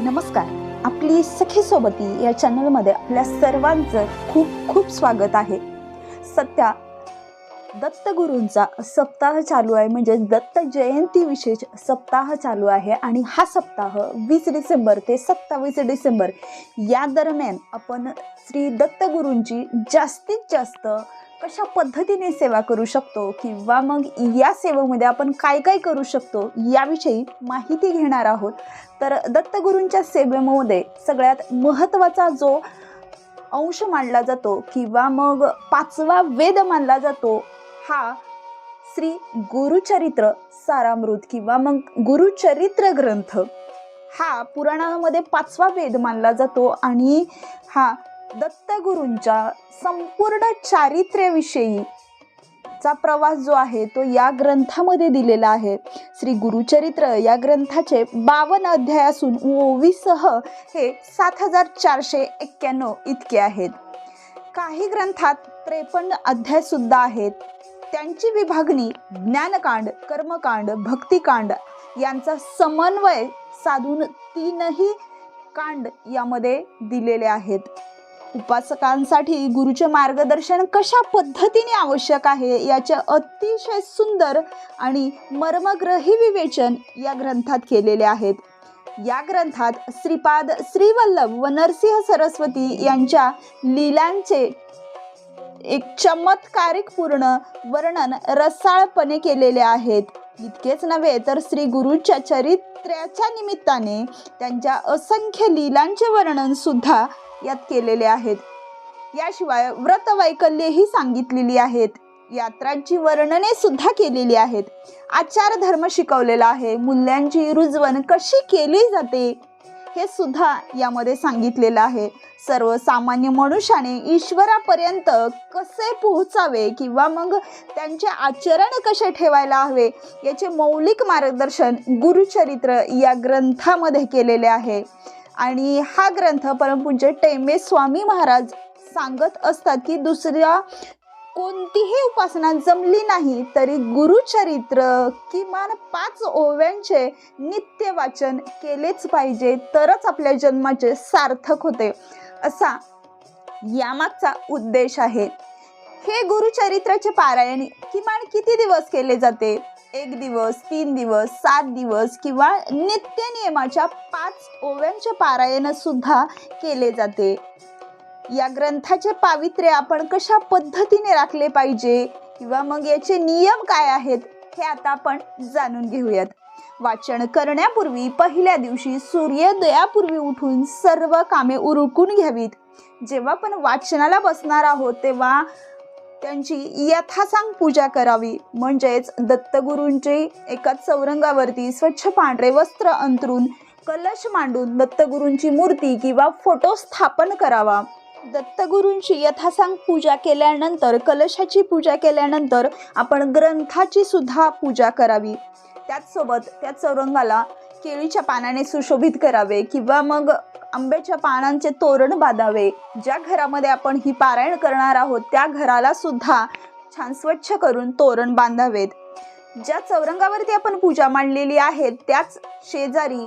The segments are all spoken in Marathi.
नमस्कार. आपली सखी सोबती या चॅनलमध्ये आपल्या सर्वांचं खूप खूप स्वागत आहे. सध्या दत्तगुरूंचा सप्ताह चालू आहे. म्हणजे दत्त जयंती विशेष सप्ताह चालू आहे आणि हा सप्ताह वीस डिसेंबर ते सत्तावीस डिसेंबर या दरम्यान आपण श्री दत्तगुरूंची जास्तीत जास्त कशा पद्धतीने सेवा करू शकतो किंवा मग या सेवेमध्ये आपण काय काय करू शकतो याविषयी माहिती घेणार आहोत. तर दत्तगुरूंच्या सेवेमध्ये सगळ्यात महत्त्वाचा जो अंश मानला जातो किंवा मग पाचवा वेद मानला जातो हा श्री गुरुचरित्र सारामृत किंवा मग गुरुचरित्र ग्रंथ. हा पुराणामध्ये पाचवा वेद मानला जातो आणि हा दत्तगुरूंच्या संपूर्ण चारित्र्याविषयी चा प्रवास जो आहे तो या ग्रंथामध्ये दिलेला आहे. श्री गुरुचरित्र या ग्रंथाचे बावन्न अध्याय असून ओवीसह हे सात हजार चारशे एक्क्याण्णव इतके आहेत. काही ग्रंथात त्रेपन्न अध्याय सुद्धा आहेत. त्यांची विभागणी ज्ञानकांड कर्मकांड भक्तिकांड यांचा समन्वय साधून तीनही कांड यामध्ये दिलेले आहेत. उपासकांसाठी गुरुचे मार्गदर्शन कशा पद्धतीने आवश्यक आहे याचे अतिशय सुंदर आणि मर्मग्रही विवेचन या ग्रंथात केलेले आहेत. या ग्रंथात श्रीपाद श्रीवल्लभ व नरसिंह सरस्वती यांच्या लीलांचे एक चमत्कारिक पूर्ण वर्णन रसाळपणे केलेले आहेत. इतकेच नव्हे तर श्री गुरूच्या चरित्र्याच्या निमित्ताने त्यांच्या असंख्य लीलांचे वर्णन सुद्धा यात केलेले आहेत. याशिवाय व्रतवैकल्येही सांगितलेली आहेत. यात्रांची वर्णने सुद्धा केलेली आहेत. आचार धर्म शिकवलेला आहे. मूल्यांची रुजवण कशी केली जाते? हे सुद्धा यामध्ये सांगितलेलं आहे. सर्वसामान्य मनुष्याने ईश्वरापर्यंत कसे पोहोचावे किंवा मग त्यांचे आचरण कसे ठेवायला हवे याचे मौलिक मार्गदर्शन गुरुचरित्र या ग्रंथामध्ये केलेले आहे. आणि हा ग्रंथ परमपूज्य टेंबे स्वामी महाराज सांगत असतात की दुसऱ्या कोणतीही उपासना जमली नाही तरी गुरुचरित्र किमान पाच ओव्यांचे नित्य वाचन केलेच पाहिजे तरच आपल्या जन्माचे सार्थक होते. असा यामागचा उद्देश आहे. हे गुरुचरित्राचे पारायण किमान किती दिवस केले जाते? एक दिवस तीन दिवस सात दिवस किंवा नित्य नियमाच्या पाच ओव्यांचे पारायण सुद्धा केले जाते. या ग्रंथाचे पावित्र्य आपण कशा पद्धतीने राखले पाहिजे किंवा मग याचे नियम काय आहेत हे आता आपण जाणून घेऊयात. वाचन करण्यापूर्वी पहिल्या दिवशी सूर्योदयापूर्वी उठून सर्व कामे उरकून घ्यावीत. जेव्हा आपण वाचनाला बसणार आहोत तेव्हा त्यांची यथासांग पूजा करावी. म्हणजेच दत्तगुरूंचे एका चौरंगावरती स्वच्छ पांढरे वस्त्र अंतरून कलश मांडून दत्तगुरूंची मूर्ती किंवा फोटो स्थापन करावा. दत्तगुरूंची यथासांग पूजा केल्यानंतर कलशाची पूजा केल्यानंतर आपण ग्रंथाची सुद्धा पूजा करावी. त्याचसोबत त्या चौरंगाला केळीच्या पानाने सुशोभित करावे किंवा मग आंब्याच्या पानांचे तोरण बांधावे. ज्या घरामध्ये आपण ही पारायण करणार आहोत त्या घराला सुद्धा छान स्वच्छ करून तोरण बांधावेत. ज्या चौरंगावरती आपण पूजा मांडलेली आहे त्याच शेजारी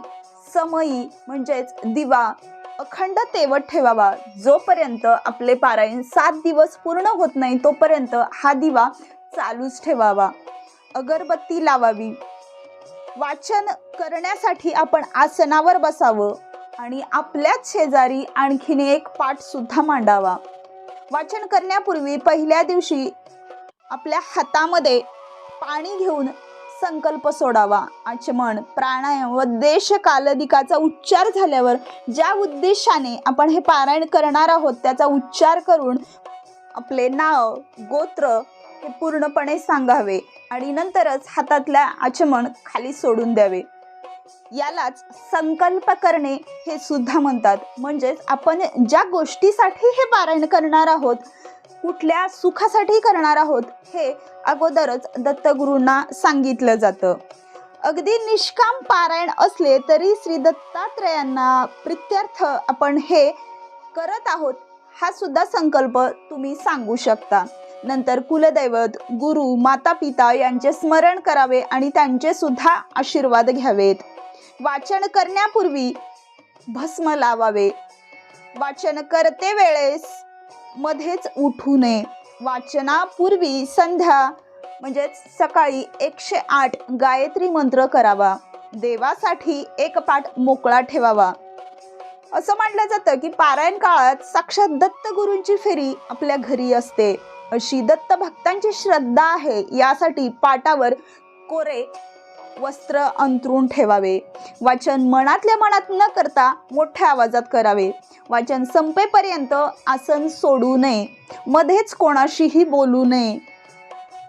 समयी म्हणजेच दिवा अखंड तेवत ठेवावा. जोपर्यंत आपले पारायण सात दिवस पूर्ण होत नाही तोपर्यंत हा दिवा चालूच ठेवावा. अगरबत्ती लावावी. वाचन करण्यासाठी आपण आसनावर बसावं. आणि आपल्याच शेजारी आणखीन एक पाठ सुद्धा मांडावा. वाचन करण्यापूर्वी पहिल्या दिवशी आपल्या हातामध्ये पाणी घेऊन संकल्प सोडावा. आचमन प्राणायाम व देश कालदिकाचा उच्चार झाल्यावर ज्या उद्देशाने आपण हे पारायण करणार आहोत त्याचा उच्चार करून आपले नाव गोत्र हे पूर्णपणे सांगावे आणि नंतरच हातातल्या आचमन खाली सोडून द्यावे. यालाच संकल्प करणे हे सुद्धा म्हणतात. म्हणजेच आपण ज्या गोष्टीसाठी हे पारायण करणार आहोत कुठल्या सुखासाठी करणार आहोत हे अगोदरच दत्तगुरूंना सांगितलं जातं. अगदी निष्काम पारायण असले तरी श्री दत्तात्रयांना प्रित्यर्थ आपण हे करत आहोत हा सुद्धा संकल्प तुम्ही सांगू शकता. नंतर कुलदैवत गुरु माता पिता यांचे स्मरण करावे आणि त्यांचे सुद्धा आशीर्वाद घ्यावेत. वाचन करण्यापूर्वी भस्म लावावे. वाचन करते वेळेस मध्येच उठू नये. वाचनापूर्वी संध्या म्हणजेच सकाळी एकशे आठ गायत्री मंत्र करावा. देवासाठी एक पाठ मोकळा ठेवावा. असं म्हटलं जातं की पारायण काळात साक्षात दत्तगुरूंची फेरी आपल्या घरी असते. अशी दत्त भक्तांची श्रद्धा आहे यासाठी पाटावर कोरे वस्त्र अंतरून ठेवावे. वाचन मनातल्या मनात न करता मोठ्या आवाजात करावे. वाचन संपेपर्यंत आसन सोडू नये. मध्येच कोणाशीही बोलू नये.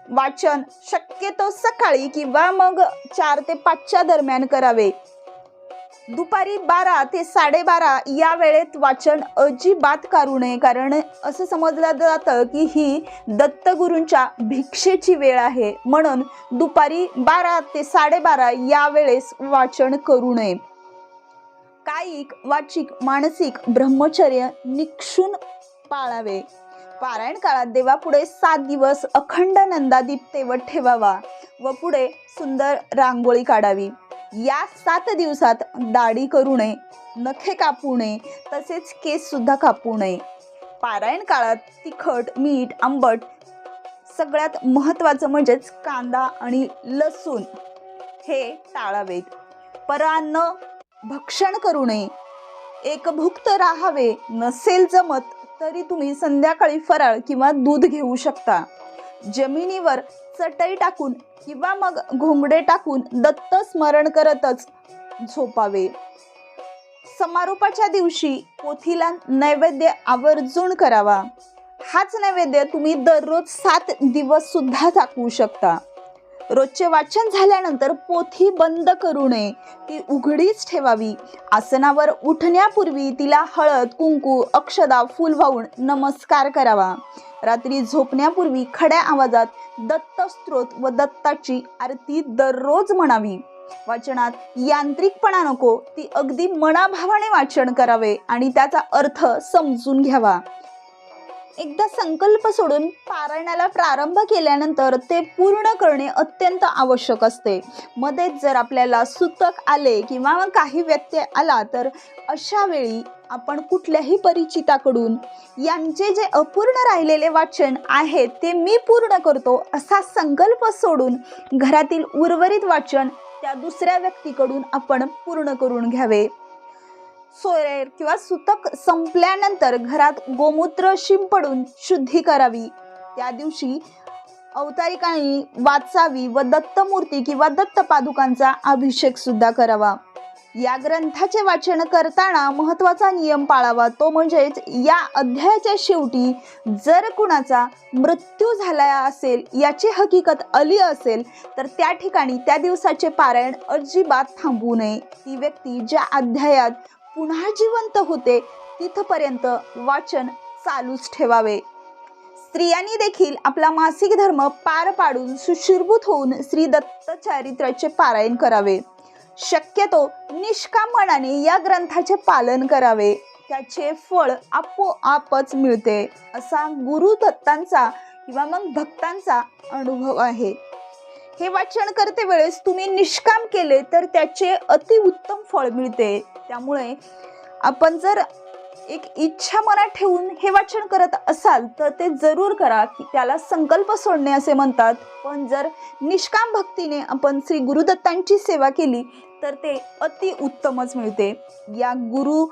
वाचन शक्यतो सकाळी किंवा मग चार ते पाचच्या दरम्यान करावे. दुपारी बारा ते साडेबारा या वेळेत वाचन अजिबात करू नये कारण असं समजलं जातं की ही दत्तगुरूंच्या भिक्षेची वेळ आहे. म्हणून दुपारी बारा ते साडेबारा या वेळेस वाचन करू नये. कायिक वाचिक मानसिक ब्रह्मचर्य निक्षून पाळावे. पारायण काळात देवापुढे सात दिवस अखंड नंदादीप तेवत ठेवावा व पुढे सुंदर रांगोळी काढावी. या सात दिवसात दाढी करू नये नखे कापू नये तसेच केससुद्धा कापू नये. पारायण काळात तिखट मीठ आंबट सगळ्यात महत्त्वाचं म्हणजेच कांदा आणि लसूण हे टाळावेत. परान्न भक्षण करू नये. एकभुक्त राहावे नसेल जमत तरी तुम्ही संध्याकाळी फराळ किंवा दूध घेऊ शकता. जमिनीवर चटई टाकून किंवा मग घोंगडे टाकून दत्त स्मरण करतच झोपावे. समारोपाच्या दिवशी पोथीला नैवेद्य आवर्जून करावा. हाच नैवेद्य तुम्ही दररोज सात दिवस सुद्धा दाखवू शकता. रोजचे वाचन झाल्यानंतर पोथी बंद करू नये ती उघडीच ठेवावी. आसनावर उठण्यापूर्वी तिला हळद कुंकू अक्षदा फुल वाहून नमस्कार करावा. रात्री झोपण्यापूर्वी खड्या आवाजात दत्त स्त्रोत व दत्ताची आरती दररोज म्हणावी. वाचनात यांत्रिकपणा नको ती अगदी मनाभावाने वाचन करावे आणि त्याचा अर्थ समजून घ्यावा. एकदा संकल्प सोडून पारायणाला प्रारंभ केल्यानंतर ते पूर्ण करणे अत्यंत आवश्यक असते. मध्येच जर आपल्याला सुतक आले किंवा काही व्यत्यय आला तर अशा वेळी आपण कुठल्याही परिचिताकडून यांचे जे अपूर्ण राहिलेले वाचन आहे ते मी पूर्ण करतो असा संकल्प सोडून घरातील उर्वरित वाचन त्या दुसऱ्या व्यक्तीकडून आपण पूर्ण करून घ्यावे. सोयर किंवा सुतक संपल्यानंतर घरात गोमूत्र शिंपडून शुद्धी करावी. त्या दिवशी अवतारिकांनी वाचावी व दत्तमूर्ती किंवा दत्त पादुकांचा अभिषेक सुद्धा करावा. या ग्रंथाचे वाचन करताना महत्त्वाचा नियम पाळावा. तो म्हणजेच या अध्यायाच्या शेवटी जर कुणाचा मृत्यू झाला असेल याची हकीकत आली असेल तर त्या ठिकाणी त्या दिवसाचे पारायण अजिबात थांबवू नये. ती व्यक्ती ज्या अध्यायात पुन्हा जिवंत होते तिथपर्यंत वाचन चालूच ठेवावे. स्त्रियांनी देखील आपला मासिक धर्म पार पाडून सुशिरभूत होऊन श्री दत्त चारित्र्याचे पारायण करावे. शक्यतो निष्काम मनाने या ग्रंथाचे पालन करावे. त्याचे फळ आपोआपच मिळते असा गुरु दत्तांचा किंवा मग भक्तांचा अनुभव आहे. हे वाचन करते वेळेस तुम्ही निष्काम केले तर त्याचे अतिउत्तम फळ मिळते. त्यामुळे आपण जर एक इच्छा मनात ठेवून हे वाचन करत असाल तर ते जरूर करा की त्याला संकल्प सोडणे असे म्हणतात. पण जर निष्काम भक्तीने आपण श्री गुरुदत्तांची सेवा केली तर ते अतिउत्तमच मिळते. या गुरु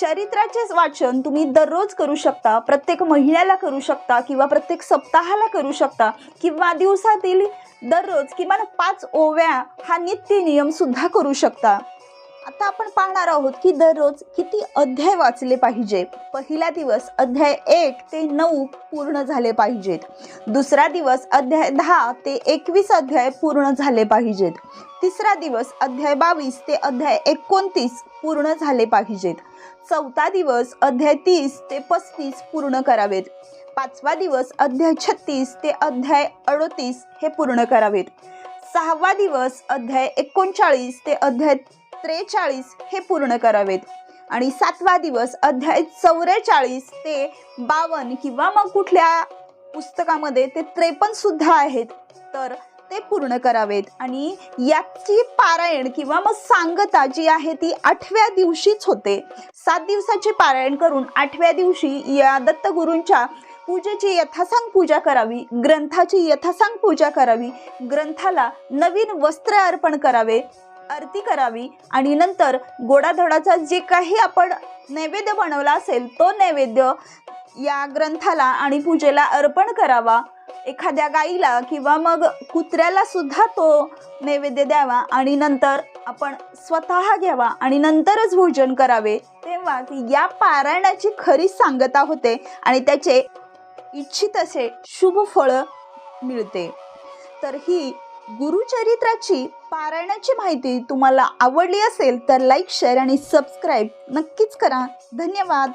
चरित्राचेच वाचन तुम्ही दररोज करू शकता प्रत्येक महिन्याला करू शकता किंवा प्रत्येक सप्ताहाला करू शकता किंवा दिवसातील दररोज किमान पाच ओव्या हा नित्य नियम सुद्धा करू शकता. आता आपण पाहणार आहोत की दररोज किती अध्याय वाचले पाहिजे. पहिला दिवस अध्याय एक ते नऊ पूर्ण झाले पाहिजेत. दुसरा दिवस अध्याय दहा ते एकवीस अध्याय पूर्ण झाले पाहिजेत. तिसरा दिवस अध्याय बावीस ते अध्याय एकोणतीस पूर्ण झाले पाहिजेत. चौथा दिवस अध्याय तीस ते पस्तीस पूर्ण करावेत. पाचवा दिवस अध्याय छत्तीस ते अध्याय अडोतीस हे पूर्ण करावेत. सहावा दिवस अध्याय एकोणचाळीस ते अध्याय त्रेचाळीस हे पूर्ण करावेत. आणि सातवा दिवस अध्याय चौवेचाळीस ते बावन्न किंवा मग कुठल्या पुस्तकामध्ये ते त्रेपन्न सुद्धा आहेत तर ते पूर्ण करावेत. आणि याची पारायण किंवा मग सांगता जी आहे ती आठव्या दिवशीच होते. सात दिवसाचे पारायण करून आठव्या दिवशी या दत्तगुरूंच्या पूजेची यथासांग पूजा करावी ग्रंथाची यथासांग पूजा करावी ग्रंथाला नवीन वस्त्र अर्पण करावे. आरती करावी आणि नंतर गोडाधोडाचा जे काही आपण नैवेद्य बनवला असेल तो नैवेद्य या ग्रंथाला आणि पूजेला अर्पण करावा. एखाद्या गाईला किंवा मग कुत्र्याला सुद्धा तो नैवेद्य द्यावा आणि नंतर आपण स्वतः घ्यावा आणि नंतरच भोजन करावे. तेव्हा या पारायणाची खरी सांगता होते आणि त्याचे इच्छित असे शुभ फळं मिळते. तर ही गुरुचरित्राची पारायणाची माहिती तुम्हाला आवडली असेल तर लाईक शेअर आणि सबस्क्राईब नक्कीच करा. धन्यवाद.